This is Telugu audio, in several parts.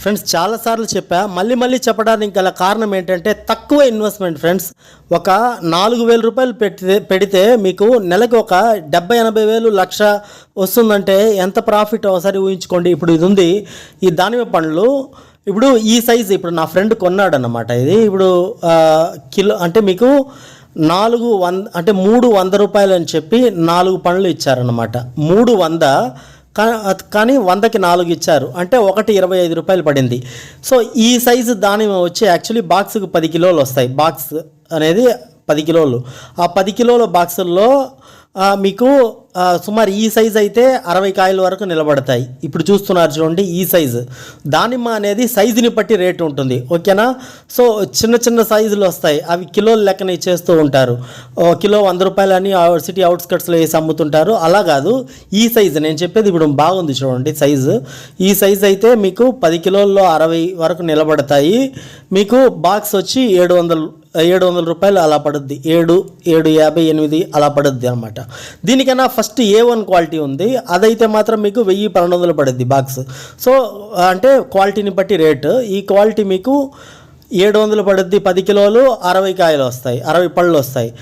ఫ్రెండ్స్ చాలాసార్లు చెప్పా మళ్ళీ మళ్ళీ చెప్పడానికి గల కారణం ఏంటంటే తక్కువ ఇన్వెస్ట్మెంట్ ఫ్రెండ్స్ ఒక నాలుగు వేల రూపాయలు పెడితే పెడితే మీకు నెలకు ఒక డెబ్బై ఎనభై వేలు లక్ష వస్తుందంటే ఎంత ప్రాఫిట్ ఒకసారి ఊహించుకోండి. ఇప్పుడు ఇది ఉంది ఈ దానిమ్మ పండ్లు ఇప్పుడు ఈ సైజు ఇప్పుడు నా ఫ్రెండ్ కొన్నాడు అన్నమాట ఇది. ఇప్పుడు కిలో అంటే మీకు నాలుగు వంద అంటే మూడు వంద రూపాయలు అని చెప్పి నాలుగు పండ్లు ఇచ్చారన్నమాట. మూడు వంద కానీ వందకి నాలుగు ఇచ్చారు. అంటే ఒకటి ఇరవై ఐదు రూపాయలు పడింది. సో ఈ సైజు దానిమ్మ వచ్చి యాక్చువల్లీ బాక్స్కి పది కిలోలు వస్తాయి. బాక్స్ అనేది పది కిలోలు. ఆ పది కిలోల బాక్సుల్లో మీకు సుమారు ఈ సైజ్ అయితే అరవై కాయల వరకు నిలబడతాయి. ఇప్పుడు చూస్తున్నారు చూడండి ఈ సైజు. దానిమ్మ అనేది సైజుని బట్టి రేటు ఉంటుంది. ఓకేనా? సో చిన్న చిన్న సైజులు వస్తాయి. అవి కిలోల లెక్కన ఇచ్చేస్తూ ఉంటారు. కిలో వంద రూపాయలని సిటీ అవుట్స్కట్స్లో వేసి అమ్ముతుంటారు. అలా కాదు ఈ సైజు. నేను చెప్పేది ఇప్పుడు బాగుంది చూడండి సైజు. ఈ సైజు అయితే మీకు పది కిలోల్లో అరవై వరకు నిలబడతాయి. మీకు బాక్స్ వచ్చి ఏడు వందలు ఏడు వందల రూపాయలు అలా పడుద్ది. ఏడు ఏడు యాభై ఎనిమిది అలా పడుద్ది అనమాట దీనికైనా ఫస్ట్ ఏ వన్ క్వాలిటీ ఉంది. అదైతే మాత్రం మీకు వెయ్యి పన్నెండు వందలు పడుద్ది బాక్స్. సో అంటే క్వాలిటీని బట్టి రేటు. ఈ క్వాలిటీ మీకు ఏడు వందలు పడుద్ది పది కిలోలు అరవై కాయలు వస్తాయి. అరవై పళ్ళు వస్తాయి.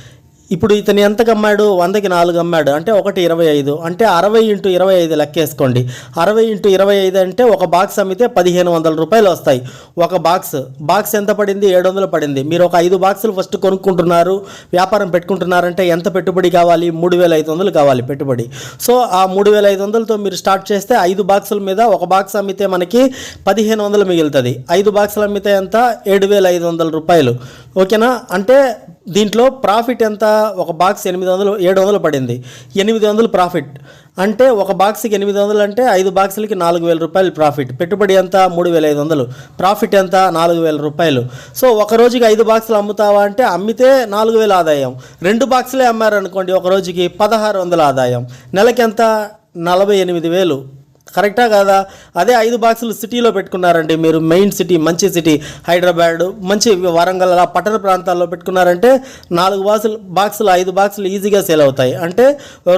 ఇప్పుడు ఇతను ఎంతకు అమ్మాడు? వందకి నాలుగు అమ్మాడు. అంటే ఒకటి ఇరవై ఐదు. అంటే అరవై ఇంటూ ఇరవై ఐదు లెక్కేసుకోండి. అరవై ఇంటూ ఇరవై ఐదు అంటే ఒక బాక్స్ అమ్మితే పదిహేను వందల రూపాయలు వస్తాయి. ఒక బాక్స్. బాక్స్ ఎంత పడింది? ఏడు వందలు పడింది. మీరు ఒక ఐదు బాక్సులు ఫస్ట్ కొనుక్కుంటున్నారు. వ్యాపారం పెట్టుకుంటున్నారంటే ఎంత పెట్టుబడి కావాలి? మూడు వేల ఐదు వందలు కావాలి పెట్టుబడి. సో ఆ మూడు వేల ఐదు వందలతో మీరు స్టార్ట్ చేస్తే ఐదు బాక్సుల మీద ఒక బాక్స్ అమ్మితే మనకి పదిహేను వందలు మిగులుతుంది. ఐదు బాక్సులు అమ్మితే ఎంత? ఏడు వేల ఐదు వందల రూపాయలు. ఓకేనా? అంటే దీంట్లో ప్రాఫిట్ ఎంత? ఒక బాక్స్ ఎనిమిది వందలు ఏడు వందలు పడింది. ఎనిమిది వందలు ప్రాఫిట్. అంటే ఒక బాక్స్కి ఎనిమిది వందలు అంటే ఐదు బాక్సులకి నాలుగు వేల రూపాయలు ప్రాఫిట్. పెట్టుబడి ఎంత? మూడు వేల ఐదు వందలు. ప్రాఫిట్ ఎంత? నాలుగు వేల రూపాయలు. సో ఒక రోజుకి ఐదు బాక్సులు అమ్ముతావా అంటే అమ్మితే నాలుగు వేల ఆదాయం. రెండు బాక్సులే అమ్మారనుకోండి ఒక రోజుకి పదహారు వందల ఆదాయం. నెలకి ఎంత నలభై ఎనిమిది వేలు. కరెక్టా కాదా? అదే ఐదు బాక్సులు సిటీలో పెట్టుకున్నారండి మీరు. మెయిన్ సిటీ మంచి సిటీ హైదరాబాద్ మంచి వరంగల్ అలా పట్టణ ప్రాంతాల్లో పెట్టుకున్నారంటే నాలుగు బాక్సులు బాక్సులు ఐదు బాక్సులు ఈజీగా సేల్ అవుతాయి. అంటే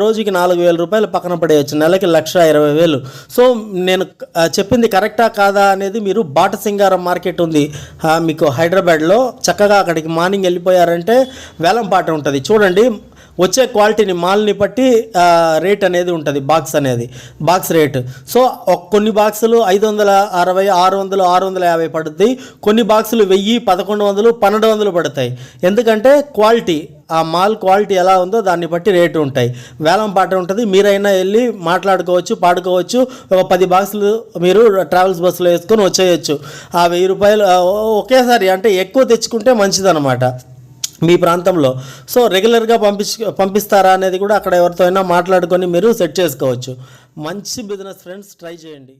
రోజుకి నాలుగు వేల రూపాయలు పక్కన పడేయచ్చు. నెలకి లక్ష ఇరవై వేలు. సో నేను చెప్పింది కరెక్టా కాదా అనేది మీరు బాట సింగారం మార్కెట్ ఉంది. మీకు హైదరాబాద్లో చక్కగా అక్కడికి మార్నింగ్ వెళ్ళిపోయారంటే వేలంపాట ఉంటుంది. చూడండి వచ్చే క్వాలిటీని మాల్ని బట్టి రేట్ అనేది ఉంటుంది బాక్స్ అనేది బాక్స్ రేట్. సో కొన్ని బాక్సులు ఐదు వందల అరవై ఆరు వందలు ఆరు వందల యాభై పడుతుంది కొన్ని బాక్సులు వెయ్యి పదకొండు వందలు పన్నెండు వందలు పడతాయి. ఎందుకంటే క్వాలిటీ ఆ మాల్ క్వాలిటీ ఎలా ఉందో దాన్ని బట్టి రేటు ఉంటాయి. వేలం పాట ఉంటుంది మీరైనా వెళ్ళి మాట్లాడుకోవచ్చు పాడుకోవచ్చు. ఒక పది బాక్సులు మీరు ట్రావెల్స్ బస్సులో వేసుకొని వచ్చేయచ్చు. ఆ వెయ్యి రూపాయలు ఒకేసారి అంటే ఎక్కువ తెచ్చుకుంటే మంచిదన్నమాట. మీ ప్రాంతంలో. సో రెగ్యులర్గా పంపించ పంపిస్తారా అనేది కూడా అక్కడ ఎవరితో అయినా మాట్లాడుకొని మీరు సెట్ చేసుకోవచ్చు. మంచి బిజినెస్ ఫ్రెండ్స్ ట్రై చేయండి.